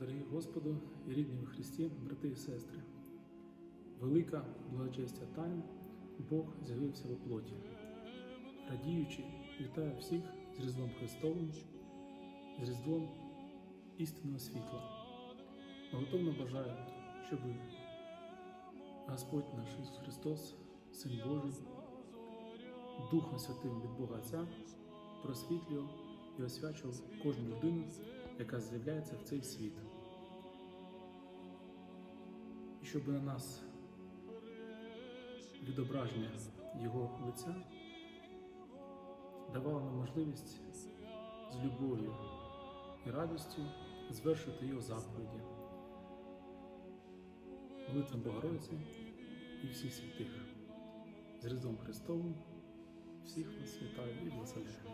Дорогі Господу і рідні у Христі, брати і сестри, велика благочестя тайн Бог з'явився в плоті. Радіючи, вітаю всіх з Різдвом Христовим, з Різдвом істинного світла. Молитовно бажаю, щоб Господь наш Ісус Христос, Син Божий, Духом Святим від Бога Отця, просвітлював і освячував кожну людину, яка з'являється в цей світ. І щоб на нас відображення Його лиця давало нам можливість з любов'ю і радістю звершити Його заповіді. Молитвам Богородиці і всіх святих. З Різдвом Христовим всіх вас вітаю і благословляю.